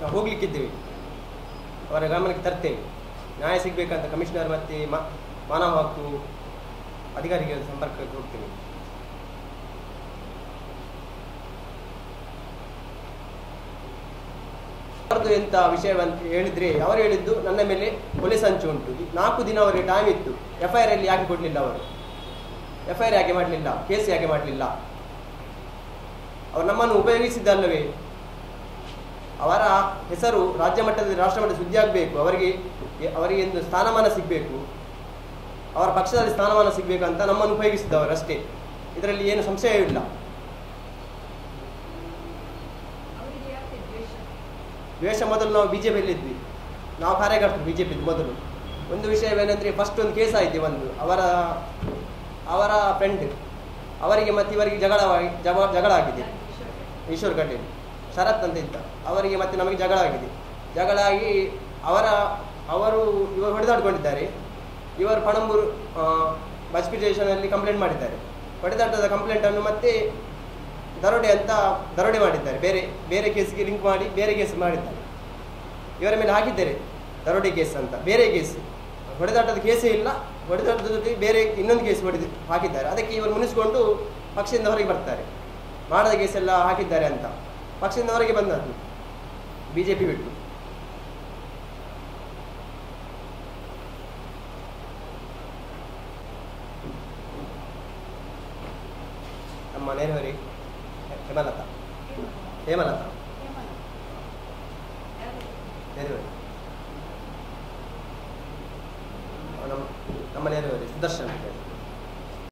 ನಾವು ಹೋಗ್ಲಿಕ್ಕಿದ್ದೇವೆ. ಅವರ ಗಮನಕ್ಕೆ ತರ್ತೇವೆ. ನ್ಯಾಯ ಸಿಗಬೇಕಂತ ಕಮಿಷನರ್ ಮತ್ತು ಮಾನವ ಹಕ್ಕು ಅಧಿಕಾರಿಗಳ ಸಂಪರ್ಕಕ್ಕೆ ಹೋಗ್ತೇವೆ. ಅವರದ್ದು ಎಂತ ವಿಷಯವಂತ ಹೇಳಿದ್ರೆ, ಅವರು ಹೇಳಿದ್ದು ನನ್ನ ಮೇಲೆ ಕೊಲೆ ಸಂಚು ಉಂಟು. ನಾಲ್ಕು ದಿನ ಅವರಿಗೆ ಟೈಮ್ ಇತ್ತು. ಎಫ್ ಅಲ್ಲಿ ಯಾಕೆ ಕೊಡಲಿಲ್ಲ ಅವರು? ಎಫ್ ಐ ಯಾಕೆ ಮಾಡಲಿಲ್ಲ? ಕೇಸ್ ಯಾಕೆ ಮಾಡಲಿಲ್ಲ? ಅವರು ನಮ್ಮನ್ನು ಉಪಯೋಗಿಸಿದ್ದಲ್ಲವೇ? ಅವರ ಹೆಸರು ರಾಜ್ಯ ಮಟ್ಟದಲ್ಲಿ ರಾಷ್ಟ್ರ ಮಟ್ಟದಲ್ಲಿ ಸುದ್ದಿ ಆಗಬೇಕು ಅವರಿಗೆ ಅವರಿಗೆ ಒಂದು ಸ್ಥಾನಮಾನ ಸಿಗಬೇಕು ಅವರ ಪಕ್ಷದಲ್ಲಿ ಸ್ಥಾನಮಾನ ಸಿಗಬೇಕು ಅಂತ ನಮ್ಮನ್ನು ಉಪಯೋಗಿಸಿದವರು ಅಷ್ಟೇ. ಇದರಲ್ಲಿ ಏನು ಸಂಶಯವಿಲ್ಲ ದ್ವೇಷ? ಮೊದಲು ನಾವು ಬಿ ಜೆ ಪಿಯಲ್ಲಿದ್ವಿ ನಾವು ಕಾರ್ಯಕರ್ತರು ಬಿ ಜೆ ಪಿ ಮೊದಲು. ಒಂದು ವಿಷಯವೇನೆಂದರೆ ಫಸ್ಟ್ ಒಂದು ಕೇಸ್ ಆಯಿತು ಒಂದು. ಅವರ ಅವರ ಫ್ರೆಂಡ್ ಅವರಿಗೆ ಮತ್ತು ಇವರಿಗೆ ಜಗಳ ಜಗಳ ಆಗಿದೆ. ಈಶ್ವರ್ ಕಟೇಲ್ ಶರತ್ ಅಂತ ಇದ್ದ. ಅವರಿಗೆ ಮತ್ತೆ ನಮಗೆ ಜಗಳ ಆಗಿದೆ. ಜಗಳ ಆಗಿ ಅವರ, ಅವರು ಇವರು ಹೊಡೆದಾಡ್ಕೊಂಡಿದ್ದಾರೆ. ಇವರು ಪಣಂಬೂರು ಬಸ್ಪಿ ಸ್ಟೇಷನಲ್ಲಿ ಕಂಪ್ಲೇಂಟ್ ಮಾಡಿದ್ದಾರೆ. ಹೊಡೆದಾಟದ ಕಂಪ್ಲೇಂಟನ್ನು ಮತ್ತೆ ದರೋಡೆ ಅಂತ ದರೋಡೆ ಮಾಡಿದ್ದಾರೆ. ಬೇರೆ ಬೇರೆ ಕೇಸ್ಗೆ ಲಿಂಕ್ ಮಾಡಿ, ಬೇರೆ ಕೇಸ್ ಮಾಡಿದ್ದಾರೆ. ಇವರ ಮೇಲೆ ಹಾಕಿದ್ದಾರೆ ದರೋಡೆ ಕೇಸ್ ಅಂತ. ಬೇರೆ ಕೇಸ್. ಹೊಡೆದಾಟದ ಕೇಸೇ ಇಲ್ಲ. ಹೊಡೆದಾಟದ ಜೊತೆ ಬೇರೆ ಇನ್ನೊಂದು ಕೇಸ್ ಹೊಡೆದು, ಹಾಕಿದ್ದಾರೆ. ಅದಕ್ಕೆ ಇವರು ಮುನಿಸ್ಕೊಂಡು ಪಕ್ಷದಿಂದ ಹೊರಗೆ ಬರ್ತಾರೆ. ಮಾಡದ ಕೇಸ್ ಎಲ್ಲ ಹಾಕಿದ್ದಾರೆ ಅಂತ. ಪಕ್ಷದಿಂದ ಹೊರಗೆ ಬಂದದ್ದು. ಬಿ ಬಿಟ್ಟು. ನಮ್ಮ ನೆರೆಹೊರೆ ಹೇಮಲತಾ. ಹೇಮಲತಾ. ನಮ್ಮ ನೆರೆಹೊರೆ ಸುದರ್ಶನ್ ಅಂತ